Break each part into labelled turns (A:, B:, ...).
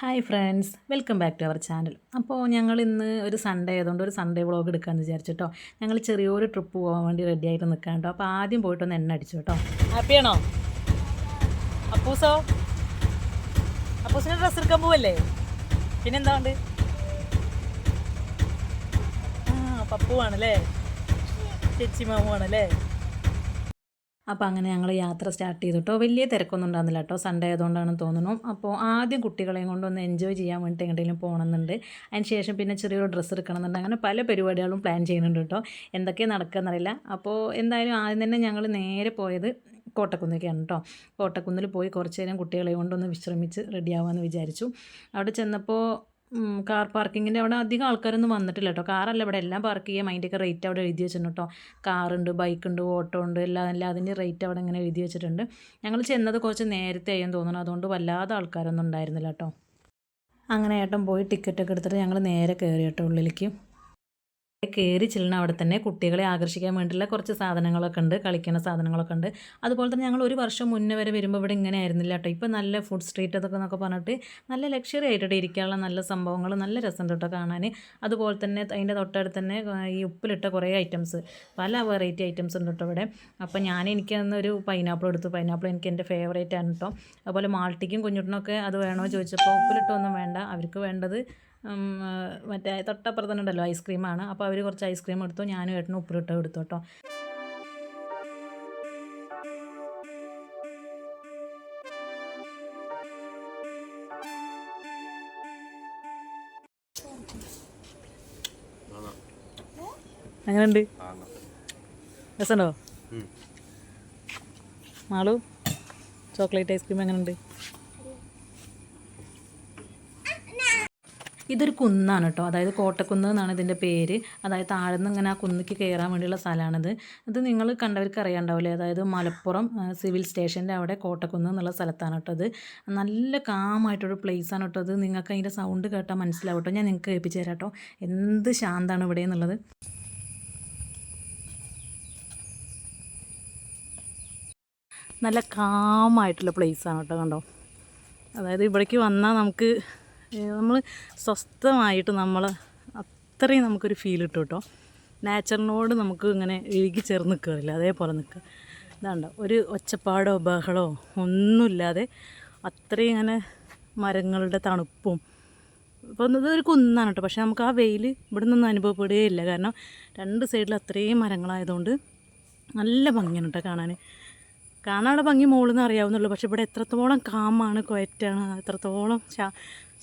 A: Hi friends welcome back to our channel അപ്പോൾ ഞങ്ങൾ ഇന്ന് ഒരു സൺഡേ ആയതുകൊണ്ട് ഒരു സൺഡേ വ്ളോഗ് എടുക്കാമെന്ന് വിചാരിച്ചിട്ടോ ഞങ്ങൾ ചെറിയൊരു ട്രിപ്പ് പോകാൻ വേണ്ടി റെഡി ആയിട്ട് നിൽക്കാം കേട്ടോ അപ്പോൾ ആദ്യം പോയിട്ടൊന്ന് എണ്ണ അടിച്ചു കേട്ടോ ഹാപ്പിയാണോ അപ്പൂസോ? അപ്പൂസിന് ഡ്രസ്സ് എടുക്കാൻ പോവല്ലേ? പിന്നെന്താ ഉണ്ട് പപ്പുവാണല്ലേ? ചേച്ചി മാമുവാണല്ലേ? അപ്പോൾ അങ്ങനെ ഞങ്ങൾ യാത്ര സ്റ്റാർട്ട് ചെയ്തു കേട്ടോ വലിയ തിരക്കൊന്നും ഉണ്ടാകുന്നില്ല കേട്ടോ സൺഡേ ആയതുകൊണ്ടാണെന്ന് തോന്നുന്നു. അപ്പോൾ ആദ്യം കുട്ടികളെയും കൊണ്ടൊന്ന് എൻജോയ് ചെയ്യാൻ വേണ്ടിയിട്ട് എങ്ങോട്ടെങ്കിലും പോകണമെന്നുണ്ട് അതിന് ശേഷം പിന്നെ ചെറിയൊരു ഡ്രസ്സ് എടുക്കണമെന്നുണ്ട് അങ്ങനെ പല പരിപാടികളും പ്ലാൻ ചെയ്യുന്നുണ്ട് കേട്ടോ എന്തൊക്കെ നടക്കുകയെന്നറിയില്ല അപ്പോൾ എന്തായാലും ആദ്യം തന്നെ ഞങ്ങൾ നേരെ പോയത് കോട്ടക്കുന്നൊക്കെയാണ് കേട്ടോ കോട്ടക്കുന്നിൽ പോയി കുറച്ച് നേരം കുട്ടികളെ കൊണ്ടൊന്ന് വിശ്രമിച്ച് റെഡിയാവാമെന്ന് വിചാരിച്ചു. അവിടെ ചെന്നപ്പോൾ കാർ പാർക്കിങ്ങിന്റെ അവിടെ അധികം ആൾക്കാരൊന്നും വന്നിട്ടില്ല കേട്ടോ കാറല്ല ഇവിടെ എല്ലാം പാർക്ക് ചെയ്യാം. അതിന്റെയൊക്കെ റേറ്റ് അവിടെ എഴുതി വെച്ചിട്ടുണ്ട് കേട്ടോ കാറുണ്ട് ബൈക്കുണ്ട് ഓട്ടോ ഉണ്ട് എല്ലാം എല്ലാം അതിന്റെ റേറ്റ് അവിടെ ഇങ്ങനെ എഴുതി വെച്ചിട്ടുണ്ട്. ഞങ്ങൾ ചെന്നത് കുറച്ച് നേരത്തെ ആയെന്ന് തോന്നുന്നു. അതുകൊണ്ട് വല്ലാതെ ആൾക്കാരൊന്നും ഉണ്ടായിരുന്നില്ല കേട്ടോ അങ്ങനെ ഏട്ടൻ പോയി ടിക്കറ്റൊക്കെ എടുത്തിട്ട് ഞങ്ങൾ നേരെ കയറി കേട്ടോ ഉള്ളിലേക്ക്. കയറി ചെല്ലണ അവിടെ തന്നെ കുട്ടികളെ ആകർഷിക്കാൻ വേണ്ടിയുള്ള കുറച്ച് സാധനങ്ങളൊക്കെ ഉണ്ട് കളിക്കുന്ന സാധനങ്ങളൊക്കെ ഉണ്ട്. അതുപോലെ തന്നെ ഞങ്ങൾ ഒരു വർഷം മുന്നേ വരെ വരുമ്പോൾ ഇവിടെ ഇങ്ങനെ ആയിരുന്നില്ല കേട്ടോ. ഇപ്പോൾ നല്ല ഫുഡ് സ്ട്രീറ്റ് അതൊക്കെ എന്നൊക്കെ പറഞ്ഞിട്ട് നല്ല ലക്ഷറി ആയിട്ട് ഇരിക്കാനുള്ള നല്ല സംഭവങ്ങൾ നല്ല രസം കേട്ടോ കാണാൻ. അതുപോലെ തന്നെ അതിന്റെ തൊട്ടടുത്ത് തന്നെ ഈ ഉപ്പിലിട്ട കുറേ ഐറ്റംസ് പല വെറൈറ്റി ഐറ്റംസ് ഉണ്ട് കേട്ടോ ഇവിടെ. അപ്പോൾ ഞാൻ എനിക്ക് അന്ന് ഒരു പൈനാപ്പിൾ എടുത്തു. പൈനാപ്പിൾ എനിക്ക് എന്റെ ഫേവറേറ്റ് ആണ് കേട്ടോ. അതുപോലെ മാൾട്ടിക്കും കുഞ്ഞുട്ടിനൊക്കെ അത് വേണോ ചോദിച്ചപ്പോൾ ഉപ്പിലിട്ടൊന്നും വേണ്ട. അവർക്ക് വേണ്ടത് മറ്റേ തൊട്ടപ്പുറത്ത് തന്നെ ഉണ്ടല്ലോ ഐസ്ക്രീമാണ്. അപ്പോൾ അവർ കുറച്ച് ഐസ്ക്രീം എടുത്തു. ഞാനും ഏട്ടനും ഉപ്പിലിട്ട് എടുത്തു കേട്ടോ. എങ്ങനെയുണ്ട്? രസമുണ്ടോ? മാളു ചോക്ലേറ്റ് ഐസ്ക്രീം എങ്ങനെയുണ്ട്? ഇതൊരു കുന്നാണ് കേട്ടോ. അതായത് കോട്ടക്കുന്ന് എന്നാണ് ഇതിന്റെ പേര്. അതായത് താഴെ നിന്ന് ഇങ്ങനെ ആ കുന്നിക്ക് കയറാൻ വേണ്ടിയുള്ള സ്ഥലമാണിത്. ഇത് നിങ്ങൾ കണ്ടവർക്ക് അറിയാണ്ടാവില്ലേ? അതായത് മലപ്പുറം സിവിൽ സ്റ്റേഷന്റെ അവിടെ കോട്ടക്കുന്ന് എന്നുള്ള സ്ഥലത്താണ് കേട്ടോ അത് നല്ല കാമായിട്ടൊരു ആണ് കേട്ടോ അത് നിങ്ങൾക്ക് അതിന്റെ സൗണ്ട് കേട്ടാൽ മനസ്സിലാവും കേട്ടോ. ഞാൻ നിങ്ങൾക്ക് കേൾപ്പിച്ച് തരാം കേട്ടോ. എന്ത് ശാന്താണ് ഇവിടെ എന്നുള്ളത്. നല്ല കാമായിട്ടുള്ള പ്ലേസാണ് കേട്ടോ കണ്ടോ. അതായത് ഇവിടേക്ക് വന്നാൽ നമുക്ക് നമ്മൾ സ്വസ്ഥമായിട്ട് നമ്മൾ അത്രയും നമുക്കൊരു ഫീൽ കിട്ടും കേട്ടോ നാച്ചറിനോട് നമുക്ക് ഇങ്ങനെ ഇഴുകി ചേർന്ന് നിൽക്കാറില്ല അതേപോലെ നിൽക്കുക ഇതാണ്ട ഒരു ഒച്ചപ്പാടോ ബഹളോ ഒന്നുമില്ലാതെ അത്രയും ഇങ്ങനെ മരങ്ങളുടെ തണുപ്പും. ഇപ്പം ഇതൊരു കുന്നാണ് കേട്ടോ പക്ഷേ നമുക്ക് ആ വെയിൽ ഇവിടെ നിന്നൊന്നും അനുഭവപ്പെടുകയില്ല. കാരണം രണ്ട് സൈഡിൽ അത്രയും മരങ്ങളായതുകൊണ്ട് നല്ല ഭംഗിയാണ് കേട്ടോ കാണാൻ കാണാനുള്ള ഭംഗി മുകളിൽ നിന്ന് അറിയാവുന്നുള്ളൂ പക്ഷേ ഇവിടെ എത്രത്തോളം കാമാണ് കൊയറ്റാണ് എത്രത്തോളം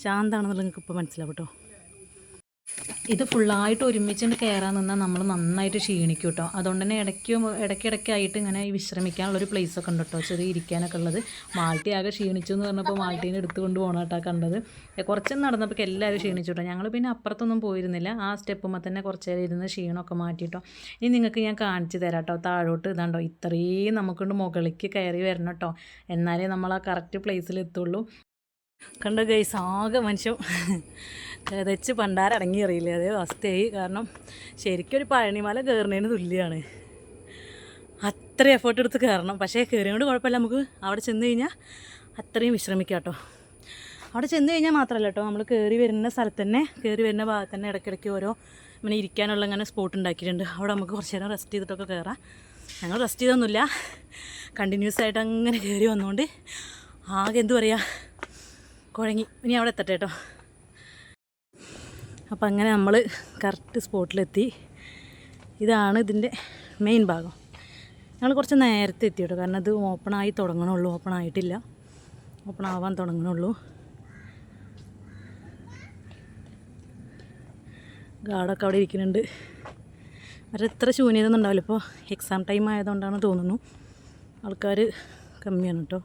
A: ശാന്താണെന്നുള്ളത് നിങ്ങൾക്ക് ഇപ്പോൾ മനസ്സിലാവും കേട്ടോ. ഇത് ഫുള്ളായിട്ട് ഒരുമിച്ചുകൊണ്ട് കയറാൻ നിന്നാൽ നമ്മൾ നന്നായിട്ട് ക്ഷീണിക്കും കേട്ടോ. അതുകൊണ്ട് തന്നെ ഇടയ്ക്ക് ഇടയ്ക്കിടയ്ക്കായിട്ട് ഇങ്ങനെ ഈ വിശ്രമിക്കാനുള്ള ഒരു പ്ലേസ് ഒക്കെ ഉണ്ട് കേട്ടോ. ചെറിയ ഇരിക്കാനൊക്കെ ഉള്ളത്. മാൾട്ടി ആകെ ക്ഷീണിച്ചു എന്ന് പറഞ്ഞപ്പോൾ മാൾട്ടീനെ എടുത്തുകൊണ്ട് പോകണം കേട്ടോ കണ്ടത്. കുറച്ച് നടന്നപ്പോൾ എല്ലാവരും ക്ഷീണിച്ചു കേട്ടോ. ഞങ്ങൾ പിന്നെ അപ്പുറത്തൊന്നും പോയിരുന്നില്ല. ആ സ്റ്റെപ്പുമ്പോൾ തന്നെ കുറച്ച് നേരം ഇരുന്ന് ക്ഷീണമൊക്കെ മാറ്റിയിട്ടോ ഇനി നിങ്ങൾക്ക് ഞാൻ കാണിച്ചു തരാം കേട്ടോ. താഴോട്ട് ഇതാണ്ടോ ഇത്രയും നമുക്കൊണ്ട് മുകളിലേക്ക് കയറി വരണം കേട്ടോ. എന്നാലേ നമ്മൾ ആ കറക്റ്റ് പ്ലേസിൽ എത്തുള്ളൂ. കണ്ട ഗൈസ് ആകെ മനുഷ്യൻ തെച്ച് പണ്ടാരടങ്ങി അറിയില്ല അതേ അവസ്ഥയായി. കാരണം ശരിക്കും ഒരു പഴനിമല കയറുന്നതിന് തുല്യമാണ് അത്ര എഫേർട്ട് എടുത്ത് കയറണം പക്ഷേ കയറിയോണ്ട് കുഴപ്പമില്ല. നമുക്ക് അവിടെ ചെന്ന് കഴിഞ്ഞാൽ അത്രയും വിശ്രമിക്കാം കേട്ടോ. അവിടെ ചെന്ന് കഴിഞ്ഞാൽ മാത്രമല്ല കേട്ടോ നമ്മൾ കയറി വരുന്ന സ്ഥലത്ത് തന്നെ കയറി വരുന്ന ഭാഗത്ത് തന്നെ ഇടയ്ക്കിടയ്ക്ക് ഓരോ ഇങ്ങനെ ഇരിക്കാനുള്ള അങ്ങനെ സ്പോട്ട് ഉണ്ടാക്കിയിട്ടുണ്ട്. അവിടെ നമുക്ക് കുറച്ച് നേരം റെസ്റ്റ് ചെയ്തിട്ടൊക്കെ കയറാം ഞങ്ങൾ റെസ്റ്റ് ചെയ്തൊന്നുമില്ല. കണ്ടിന്യൂസ് ആയിട്ട് അങ്ങനെ കയറി വന്നുകൊണ്ട് ആകെ എന്തു പറയുക കുഴങ്ങി. ഇനി അവിടെ എത്തട്ടെ കേട്ടോ. അപ്പം അങ്ങനെ നമ്മൾ കറക്റ്റ് സ്പോട്ടിലെത്തി ഇതാണ് ഇതിന്റെ മെയിൻ ഭാഗം. ഞങ്ങൾ കുറച്ച് നേരത്തെ എത്തി കേട്ടോ. കാരണം ഇത് ഓപ്പണായി തുടങ്ങണുള്ളൂ. ഓപ്പൺ ആയിട്ടില്ല. ഓപ്പൺ ആവാൻ തുടങ്ങണുള്ളൂ. ഗാർഡൊക്കെ അവിടെ ഇരിക്കുന്നുണ്ട്. മറ്റേ എത്ര ശൂന്യതൊന്നും ഉണ്ടാവില്ല. ഇപ്പോൾ എക്സാം ടൈം ആയതുകൊണ്ടാണ് തോന്നുന്നു. ആൾക്കാർ കമ്മിയാണ് കേട്ടോ.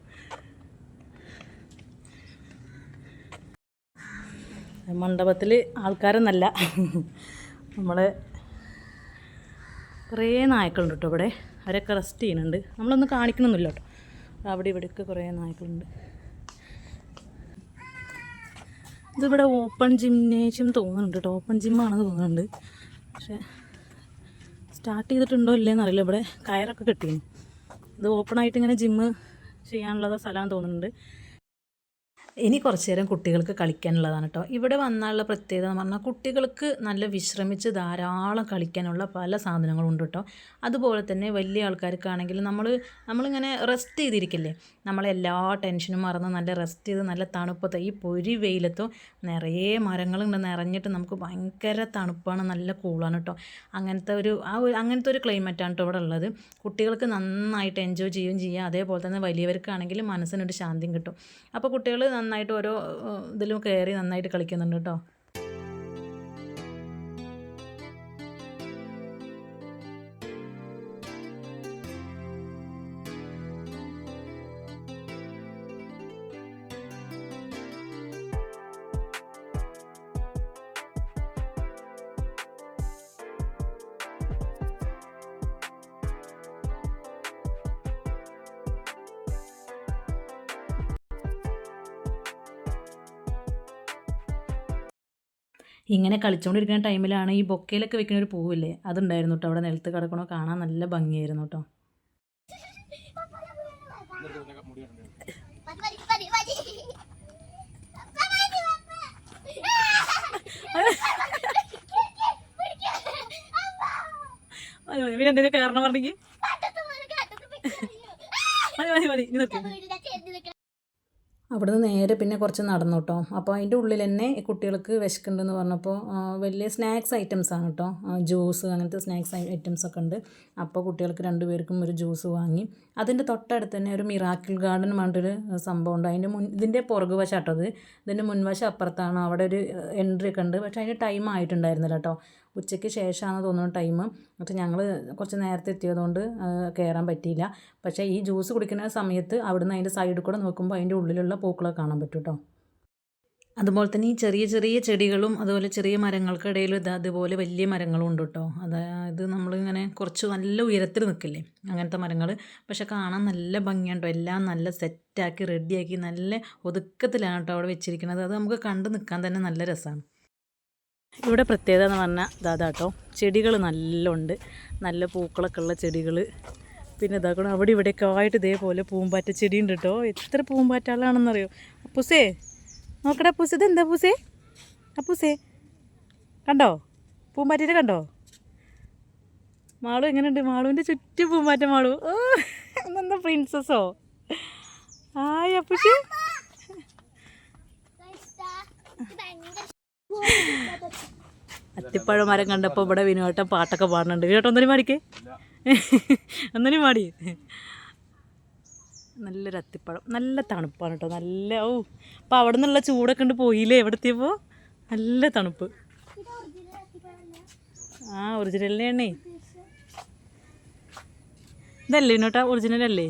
A: മണ്ഡപത്തിൽ ആൾക്കാരൊന്നല്ല. നമ്മൾ കുറേ നായ്ക്കളുണ്ട് കേട്ടോ ഇവിടെ. അവരൊക്കെ റെസ്റ്റ് ചെയ്യുന്നുണ്ട്. നമ്മളൊന്നും കാണിക്കണമെന്നില്ല കേട്ടോ അവിടെ ഇവിടെയൊക്കെ കുറേ നായ്ക്കളുണ്ട്. ഇതിവിടെ ഓപ്പൺ ജിംനേഷ്യം തോന്നുന്നുണ്ട് കേട്ടോ ഓപ്പൺ ജിമ്മാണെന്ന് തോന്നുന്നുണ്ട്. പക്ഷേ സ്റ്റാർട്ട് ചെയ്തിട്ടുണ്ടോ ഇല്ലേന്ന് അറിയില്ല. ഇവിടെ കയറൊക്കെ കെട്ടിയിരുന്നു ഇത് ഓപ്പണായിട്ട് ഇങ്ങനെ ജിമ്മ് ചെയ്യാനുള്ള സ്ഥലമാണെന്ന് തോന്നുന്നുണ്ട്. ഇനി കുറച്ച് നേരം കുട്ടികൾക്ക് കളിക്കാനുള്ളതാണ് കേട്ടോ ഇവിടെ വന്നാലുള്ള പ്രത്യേകത എന്ന് പറഞ്ഞാൽ കുട്ടികൾക്ക് നല്ല വിശ്രമിച്ച് ധാരാളം കളിക്കാനുള്ള പല സാധനങ്ങളും ഉണ്ട് കേട്ടോ അതുപോലെ തന്നെ വലിയ ആൾക്കാർക്കാണെങ്കിൽ നമ്മൾ നമ്മളിങ്ങനെ റെസ്റ്റ് ചെയ്തിരിക്കില്ലേ? നമ്മളെല്ലാ ടെൻഷനും മറന്ന് നല്ല റെസ്റ്റ് ചെയ്ത് നല്ല തണുപ്പത്ത് ഈ പൊരി വെയിലത്തും നിറയെ മരങ്ങളുണ്ട് നിറഞ്ഞിട്ട് നമുക്ക് ഭയങ്കര തണുപ്പാണ് നല്ല കൂളാണ് കേട്ടോ അങ്ങനത്തെ ഒരു ആ ഒരു അങ്ങനത്തെ ഒരു ക്ലൈമറ്റാണ് കേട്ടോ ഇവിടെ ഉള്ളത്. കുട്ടികൾക്ക് നന്നായിട്ട് എൻജോയ് ചെയ്യുകയും ചെയ്യാം. അതേപോലെ തന്നെ വലിയവർക്കാണെങ്കിൽ മനസ്സിനൊരു ശാന്തി കിട്ടും. അപ്പോൾ കുട്ടികൾ നന്നായിട്ട് ഓരോ ഇതിലും കയറി നന്നായിട്ട് കളിക്കുന്നുണ്ട് കേട്ടോ. ഇങ്ങനെ കളിച്ചുകൊണ്ടിരിക്കുന്ന ടൈമിലാണ് ഈ ബൊക്കയിലൊക്കെ വെക്കുന്ന ഒരു പൂവില്ലേ? അതുണ്ടായിരുന്നു കേട്ടോ അവിടെ നിലത്ത് കിടക്കണോ? കാണാൻ നല്ല ഭംഗിയായിരുന്നു കേട്ടോ എന്തെങ്കിലും കാരണം പറഞ്ഞെങ്കിൽ മതി മതി മതി. നിർത്തി അവിടുന്ന് നേരെ പിന്നെ കുറച്ച് നടന്നു കേട്ടോ അപ്പോൾ അതിന്റെ ഉള്ളിൽ തന്നെ കുട്ടികൾക്ക് വിശക്കുന്നുണ്ടെന്ന് പറഞ്ഞപ്പോൾ വലിയ സ്നാക്സ് ഐറ്റംസ് ആണ് കേട്ടോ ജ്യൂസ് അങ്ങനത്തെ സ്നാക്സ് ഐറ്റംസ് ഒക്കെ ഉണ്ട്. അപ്പോൾ കുട്ടികൾക്ക് രണ്ടുപേർക്കും ഒരു ജ്യൂസ് വാങ്ങി. അതിന്റെ തൊട്ടടുത്ത് തന്നെ ഒരു മിറാക്കിൾ ഗാർഡൻ പറഞ്ഞിട്ടൊരു സംഭവം ഉണ്ട്. അതിന്റെ മുൻ ഇതിന്റെ പുറകു വശം അത്. ഇതിന്റെ മുൻവശം അപ്പുറത്താണ് അവിടെ ഒരു എൻട്രി ഒക്കെ ഉണ്ട്. പക്ഷേ അതിന് ടൈം ആയിട്ടുണ്ടായിരുന്നില്ല കേട്ടോ ഉച്ചയ്ക്ക് ശേഷമാണ് തോന്നുന്നു ടൈം പക്ഷേ ഞങ്ങൾ കുറച്ച് നേരത്തെ എത്തിയതുകൊണ്ട് കയറാൻ പറ്റിയില്ല. പക്ഷേ ഈ ജ്യൂസ് കുടിക്കുന്ന സമയത്ത് അവിടുന്ന് അതിന്റെ സൈഡിൽ കൂടെ നോക്കുമ്പോൾ അതിന്റെ ഉള്ളിലുള്ള പൂക്കളൊക്കെ കാണാൻ പറ്റും കേട്ടോ അതുപോലെ തന്നെ ഈ ചെറിയ ചെറിയ ചെടികളും അതുപോലെ ചെറിയ മരങ്ങൾക്കിടയിൽ ഇത് അതുപോലെ വലിയ മരങ്ങളും ഉണ്ട് കേട്ടോ അതായത് നമ്മളിങ്ങനെ കുറച്ച് നല്ല ഉയരത്തിൽ നിൽക്കില്ലേ അങ്ങനത്തെ മരങ്ങൾ പക്ഷെ കാണാൻ നല്ല ഭംഗിയുണ്ടോ എല്ലാം നല്ല സെറ്റാക്കി റെഡിയാക്കി നല്ല ഒതുക്കത്തിലാണ് കേട്ടോ അവിടെ വെച്ചിരിക്കുന്നത്. അത് നമുക്ക് കണ്ടു നിൽക്കാൻ തന്നെ നല്ല രസമാണ് ഇവിടെ പ്രത്യേകത എന്ന് പറഞ്ഞാൽ ഇതാ കേട്ടോ ചെടികൾ നല്ലുണ്ട്. നല്ല പൂക്കളൊക്കെ ഉള്ള ചെടികൾ പിന്നെ ഇതാക്കണം അവിടെ ഇവിടെയൊക്കെ ആയിട്ട് ഇതേപോലെ പൂമ്പാറ്റ ചെടി ഉണ്ട് കേട്ടോ എത്ര പൂമ്പാറ്റകളാണെന്നറിയോ അപ്പൂസേ നോക്കടാ ഇത് എന്താ പൂസേ അപ്പൂസേ കണ്ടോ? പൂമ്പാറ്റേനെ കണ്ടോ? മാളു എങ്ങനെയുണ്ട്? മാളുവിന്റെ ചുറ്റും പൂമ്പാറ്റ മാളു. ഇന്നെന്താ പ്രിൻസസ്സോ ആയ അപ്പൂസേ. അത്തിപ്പഴ മരം കണ്ടപ്പോൾ ഇവിടെ വിനോട്ടം പാട്ടൊക്കെ പാടുന്നുണ്ട്. വിനോട്ടം ഒന്നിനും പാടിക്കേ? ഒന്നിനും മാടി നല്ലൊരു അത്തിപ്പഴം. നല്ല തണുപ്പാണ് കേട്ടോ നല്ല ഓ അപ്പോൾ അവിടെ നിന്നുള്ള ചൂടൊക്കെ ഉണ്ട് പോയില്ലേ എവിടെ എത്തിയപ്പോൾ നല്ല തണുപ്പ്. ആ ഒറിജിനൽ എണ്ണേ. ഇതല്ലേ വിനോട്ടാ? ഒറിജിനൽ അല്ലേ?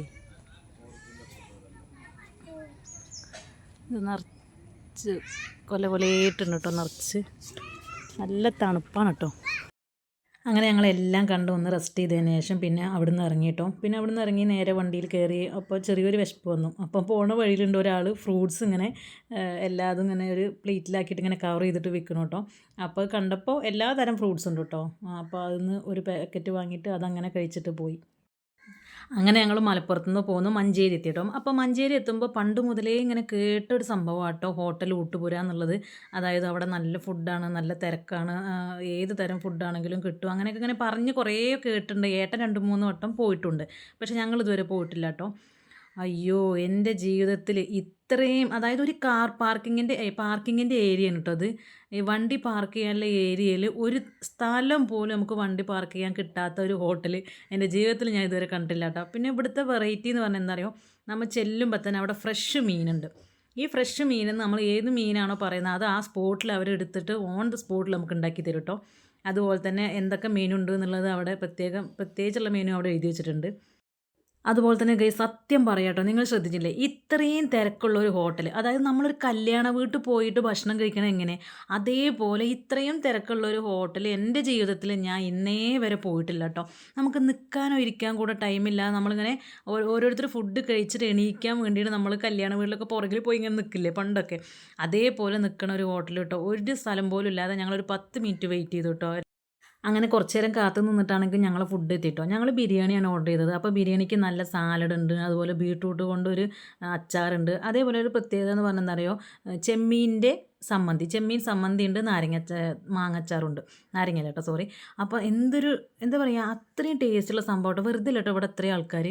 A: ഇത് നിറച്ച് കൊല കൊലയിട്ടുണ്ട് കേട്ടോ നിറച്ച്. നല്ല തണുപ്പാണ് കേട്ടോ. അങ്ങനെ ഞങ്ങളെല്ലാം കണ്ടു ഒന്ന് റെസ്റ്റ് ചെയ്തതിന് ശേഷം പിന്നെ അവിടുന്ന് ഇറങ്ങി കേട്ടോ. പിന്നെ അവിടുന്ന് ഇറങ്ങി നേരെ വണ്ടിയിൽ കയറി അപ്പോൾ ചെറിയൊരു വിശപ്പ് വന്നു. അപ്പോൾ പോണ വഴിയിലുണ്ട് ഒരാൾ ഫ്രൂട്ട്സ് ഇങ്ങനെ എല്ലാതും ഇങ്ങനെ ഒരു പ്ലേറ്റിലാക്കിയിട്ട് ഇങ്ങനെ കവർ ചെയ്തിട്ട് വിൽക്കണം കേട്ടോ. അപ്പോൾ കണ്ടപ്പോൾ എല്ലാ തരം ഫ്രൂട്ട്സ് ഉണ്ട് കേട്ടോ. അപ്പോൾ അതിൽ നിന്ന് ഒരു പാക്കറ്റ് വാങ്ങിയിട്ട് അതങ്ങനെ കഴിച്ചിട്ട് പോയി. അങ്ങനെ ഞങ്ങൾ മലപ്പുറത്ത് നിന്ന് പോന്നു മഞ്ചേരി എത്തിയിട്ടും. അപ്പോൾ മഞ്ചേരി എത്തുമ്പോൾ പണ്ട് മുതലേ ഇങ്ങനെ കേട്ടൊരു സംഭവം കേട്ടോ ഹോട്ടൽ ഊട്ടുപുര എന്നുള്ളത്. അതായത് അവിടെ നല്ല ഫുഡാണ് നല്ല തിരക്കാണ് ഏത് തരം ഫുഡാണെങ്കിലും കിട്ടും. അങ്ങനെയൊക്കെ ഇങ്ങനെ പറഞ്ഞ് കുറേ കേട്ടിട്ടുണ്ട്. ഏട്ടൻ രണ്ട് മൂന്ന് വട്ടം പോയിട്ടുണ്ട്. പക്ഷേ ഞങ്ങൾ ഇതുവരെ പോയിട്ടില്ല കേട്ടോ അയ്യോ എന്റെ ജീവിതത്തിൽ ഇത്രയും അതായത് ഒരു കാർ പാർക്കിങ്ങിന്റെ പാർക്കിങ്ങിന്റെ ഏരിയ ആണ് കേട്ടോ അത്. ഈ വണ്ടി പാർക്ക് ചെയ്യാനുള്ള ഏരിയയിൽ ഒരു സ്ഥലം പോലും നമുക്ക് വണ്ടി പാർക്ക് ചെയ്യാൻ കിട്ടാത്ത ഒരു ഹോട്ടൽ എന്റെ ജീവിതത്തിൽ ഞാൻ ഇതുവരെ കണ്ടില്ല കേട്ടോ. പിന്നെ ഇവിടുത്തെ വെറൈറ്റി എന്ന് പറഞ്ഞാൽ എന്താ നമ്മൾ ചെല്ലുമ്പോൾ തന്നെ അവിടെ ഫ്രഷ് മീനുണ്ട്. ഈ ഫ്രഷ് മീൻ നമ്മൾ ഏത് മീനാണോ പറയുന്നത് അത് ആ സ്പോട്ടിൽ അവർ എടുത്തിട്ട് ഓൺ ദ സ്പോട്ടിൽ നമുക്ക് ഉണ്ടാക്കി തരും കേട്ടോ. അതുപോലെ തന്നെ എന്തൊക്കെ മീനുണ്ട് എന്നുള്ളത് അവിടെ പ്രത്യേകം പ്രത്യേകിച്ചുള്ള മീനും അവിടെ എഴുതി വെച്ചിട്ടുണ്ട്. അതുപോലെ തന്നെ ഗൈ സത്യം പറയാട്ടോ നിങ്ങൾ ശ്രദ്ധിച്ചില്ലേ? ഇത്രയും തിരക്കുള്ള ഒരു ഹോട്ടൽ അതായത് നമ്മളൊരു കല്യാണ വീട്ടിൽ പോയിട്ട് ഭക്ഷണം കഴിക്കണം എങ്ങനെ? അതേപോലെ ഇത്രയും തിരക്കുള്ള ഒരു ഹോട്ടൽ എന്റെ ജീവിതത്തിൽ ഞാൻ ഇന്നേ വരെ പോയിട്ടില്ല കേട്ടോ. നമുക്ക് നിൽക്കാനോ ഇരിക്കാൻ കൂടെ ടൈമില്ല നമ്മളിങ്ങനെ ഓരോരുത്തർ ഫുഡ് കഴിച്ചിട്ട് എണീക്കാൻ വേണ്ടിയിട്ട് നമ്മൾ കല്യാണ വീട്ടിലൊക്കെ പുറകിൽ പോയി ഇങ്ങനെ നിൽക്കില്ലേ പണ്ടൊക്കെ? അതേപോലെ നിൽക്കണ ഒരു ഹോട്ടൽ കേട്ടോ. ഒരു സ്ഥലം പോലും ഇല്ലാതെ ഞങ്ങളൊരു പത്ത് മിനിറ്റ് വെയിറ്റ് ചെയ്തു കേട്ടോ. അങ്ങനെ കുറച്ച് നേരം കാത്തു നിന്നിട്ടാണെങ്കിൽ ഞങ്ങൾ ഫുഡ് എത്തിയിട്ടോ ഞങ്ങൾ ബിരിയാണിയാണ് ഓർഡർ ചെയ്തത്. അപ്പോൾ ബിരിയാണിക്ക് നല്ല സാലഡ് ഉണ്ട് അതുപോലെ ബീട്രൂട്ട് കൊണ്ടൊരു അച്ചാറുണ്ട്. അതേപോലെ ഒരു പ്രത്യേകത എന്ന് പറഞ്ഞെന്നറിയോ ചെമ്മീന്റെ സമ്മന്തി. ചെമ്മീൻ സമ്മന്തി ഉണ്ട് നാരങ്ങച്ച മാങ്ങച്ചാറുണ്ട് നാരങ്ങ കേട്ടോ സോറി അപ്പോൾ എന്തൊരു എന്താ പറയുക അത്രയും ടേസ്റ്റുള്ള സംഭവം കേട്ടോ. വെറുതെ കേട്ടോ ഇവിടെ അത്രയും ആൾക്കാർ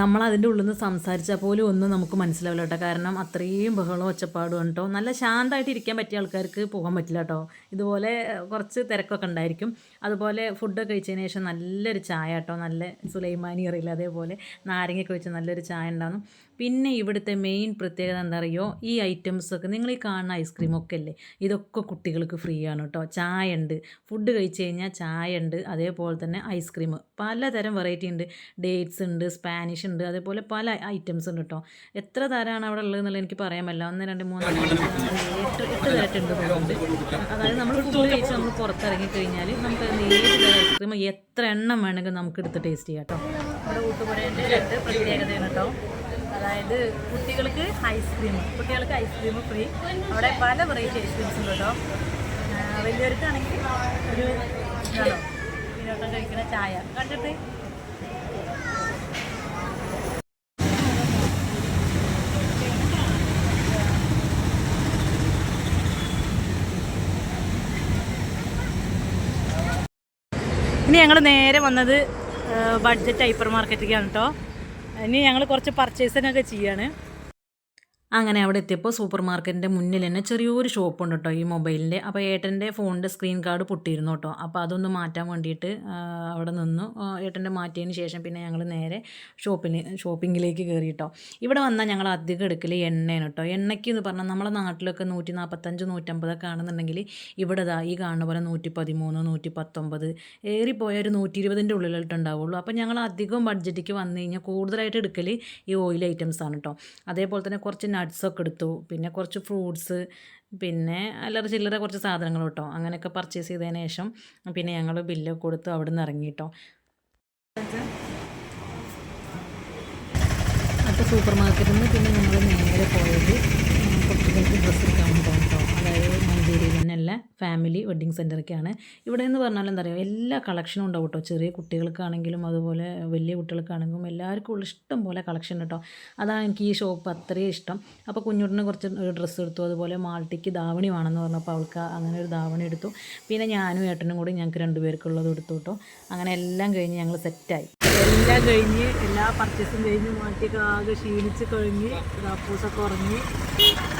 A: നമ്മൾ അതിന്റെ ഉള്ളിൽ നിന്ന് സംസാരിച്ചാൽ പോലും ഒന്നും നമുക്ക് മനസ്സിലാവില്ല കേട്ടോ. കാരണം അത്രയും ബഹളം ഒച്ചപ്പാടും കേട്ടോ. നല്ല ശാന്തമായിട്ട് ഇരിക്കാൻ പറ്റിയ ആൾക്കാർക്ക് പോകാൻ പറ്റില്ല കേട്ടോ. ഇതുപോലെ കുറച്ച് തിരക്കൊക്കെ ഉണ്ടായിരിക്കും. അതുപോലെ ഫുഡൊക്കെ കഴിച്ചതിന് ശേഷം നല്ലൊരു ചായ കേട്ടോ. നല്ല സുലൈമാനി അറിയില്ല. അതേപോലെ നാരങ്ങയൊക്കെ വെച്ച് നല്ലൊരു ചായ ഉണ്ടാകും പിന്നെ ഇവിടുത്തെ മെയിൻ പ്രത്യേകത എന്താ അറിയോ ഈ ഐറ്റംസൊക്കെ നിങ്ങൾ ഈ കാണുന്ന ഐസ്ക്രീമൊക്കെ അല്ലേ ഇതൊക്കെ കുട്ടികൾക്ക് ഫ്രീ ആണ് കേട്ടോ ചായ ഉണ്ട് ഫുഡ് കഴിച്ച് കഴിഞ്ഞാൽ ചായ ഉണ്ട് അതേപോലെ തന്നെ ഐസ്ക്രീം പലതരം വെറൈറ്റി ഉണ്ട്. ഡേറ്റ്സ് ഉണ്ട് സ്പാനിഷ് ഉണ്ട് അതേപോലെ പല ഐറ്റംസ് ഉണ്ട് കേട്ടോ എത്ര തരമാണ് അവിടെ ഉള്ളത് എന്നുള്ളത് എനിക്ക് പറയാമല്ല ഒന്ന് രണ്ട് മൂന്ന് എട്ട് എട്ട് തരട്ടുണ്ട് തോന്നുന്നുണ്ട്. അതായത് നമ്മൾ ഫുഡ് കഴിച്ച് നമ്മൾ പുറത്തിറങ്ങി കഴിഞ്ഞാൽ നമുക്ക് ഐസ്ക്രീം എത്ര എണ്ണം വേണമെങ്കിൽ നമുക്ക് എടുത്ത് ടേസ്റ്റ് ചെയ്യാം കേട്ടോ നമ്മുടെ ഊട്ടുപുഴേന്റെ രണ്ട് പ്രത്യേകതയാണ് കേട്ടോ അതായത് കുട്ടികൾക്ക് ഐസ്ക്രീം കുട്ടികൾക്ക് ഐസ്ക്രീം ഫ്രീ. അവിടെ പല വെറൈറ്റി ഐസ്ക്രീംസ് ഉണ്ട് കേട്ടോ. വലിയവർക്കാണെങ്കിൽ ഒരു ഇതാണോ? ഇതിനോട്ടം കഴിക്കുന്ന ചായ. കണ്ടിട്ട്? ഇനി ഞങ്ങൾ നേരെ വന്നത് ബഡ്ജറ്റ് ഹൈപ്പർ മാർക്കറ്റിലേക്കാണ് കേട്ടോ. ഇനി ഞങ്ങൾ കുറച്ച് പർച്ചേസിങ്ങൊക്കെ ചെയ്യാണ്. അങ്ങനെ അവിടെ എത്തിയപ്പോൾ സൂപ്പർ മാർക്കറ്റിന്റെ മുന്നിൽ തന്നെ ചെറിയൊരു ഷോപ്പ് ഉണ്ട് കേട്ടോ ഈ മൊബൈലിന്റെ. അപ്പോൾ ഏട്ടന്റെ ഫോണിന്റെ സ്ക്രീൻ കാർഡ് പൊട്ടിയിരുന്നു കേട്ടോ. അപ്പോൾ അതൊന്ന് മാറ്റാൻ വേണ്ടിയിട്ട് അവിടെ നിന്നു. ഏട്ടന്റെ മാറ്റിയതിന് ശേഷം പിന്നെ ഞങ്ങൾ നേരെ ഷോപ്പിന് ഷോപ്പിങ്ങിലേക്ക് കയറി കേട്ടോ. ഇവിടെ വന്നാൽ ഞങ്ങൾ അധികം എടുക്കൽ എണ്ണയാണ് കേട്ടോ. എണ്ണയ്ക്ക് എന്ന് പറഞ്ഞാൽ നമ്മളെ നാട്ടിലൊക്കെ നൂറ്റി നാൽപ്പത്തഞ്ച് നൂറ്റമ്പതൊക്കെ ആണെന്നുണ്ടെങ്കിൽ ഇവിടെ ദാ ഈ കാണുന്ന പോലെ നൂറ്റി പതിമൂന്ന് നൂറ്റി പത്തൊമ്പത് ഏറിപ്പോയ ഒരു നൂറ്റി ഇരുപതിന്റെ ഉള്ളിലായിട്ട് ഉണ്ടാവുള്ളൂ. അപ്പോൾ ഞങ്ങൾ അധികം ബഡ്ജറ്റിക്ക് വന്നു കഴിഞ്ഞാൽ കൂടുതലായിട്ട് എടുക്കൽ ഈ ഓയിൽ ഐറ്റംസ് ആണ് കേട്ടോ. അതേപോലെ തന്നെ കുറച്ച് നട്ട്സൊക്കെ എടുത്തു പിന്നെ കുറച്ച് ഫ്രൂട്ട്സ് പിന്നെ അല്ലറ ചില്ലറ കുറച്ച് സാധനങ്ങൾ കേട്ടോ അങ്ങനെയൊക്കെ പർച്ചേസ് ചെയ്തതിന് ശേഷം പിന്നെ ഞങ്ങൾ ബില്ല് കൊടുത്തു അവിടെ നിന്ന് ഇറങ്ങി കേട്ടോ അപ്പോൾ സൂപ്പർ മാർക്കറ്റിൽ നിന്ന് പിന്നെ ഞങ്ങൾ നേരെ പോയത് കുട്ടികൾക്ക് ഡ്രസ്സ് എടുക്കാൻ കേട്ടോ അതായത് മഞ്ചേരിയിൽ തന്നെയല്ല ഫാമിലി വെഡ്ഡിങ് സെന്ററൊക്കെയാണ് ഇവിടെ എന്ന് പറഞ്ഞാൽ എന്താ പറയുക എല്ലാ കളക്ഷനും ഉണ്ടാവും കേട്ടോ. ചെറിയ കുട്ടികൾക്കാണെങ്കിലും അതുപോലെ വലിയ കുട്ടികൾക്കാണെങ്കിലും എല്ലാവർക്കും ഉള്ള ഇഷ്ടം പോലെ കളക്ഷൻ കേട്ടോ അതാണ് എനിക്ക് ഈ ഷോപ്പ് അത്രയും ഇഷ്ടം. അപ്പോൾ കുഞ്ഞുട്ടിന് കുറച്ച് ഒരു ഡ്രസ്സ് എടുത്തു അതുപോലെ മാൾട്ടിക്ക് ദാവണി വേണമെന്ന് പറഞ്ഞപ്പോൾ അവൾക്ക് അങ്ങനെ ഒരു ദാവണി എടുത്തു. പിന്നെ ഞാനും ഏട്ടനും കൂടി ഞങ്ങൾക്ക് രണ്ടുപേർക്കുള്ളത് എടുത്തു കേട്ടോ അങ്ങനെ എല്ലാം കഴിഞ്ഞ് ഞങ്ങൾ സെറ്റായി എല്ലാം കഴിഞ്ഞ് എല്ലാ പർച്ചേസും കഴിഞ്ഞ് മാറ്റിയൊക്കെ ആകെ ക്ഷീണിച്ച് കഴിഞ്ഞ് കാപ്പൂസൊക്കെ ഉറങ്ങി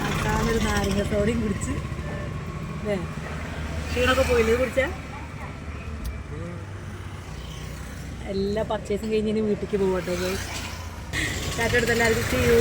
A: അവസാനൊരു നാരങ്ങ തോടിയും കുടിച്ച് അല്ലേ? ക്ഷീണമൊക്കെ പോയില്ലേ? കുടിച്ചാൽ എല്ലാ പർച്ചേസും കഴിഞ്ഞ് ഇനി വീട്ടിലേക്ക് പോകട്ടെ പോയി. ചാറ്റെടുത്ത് എല്ലാവർക്കും ചെയ്യൂ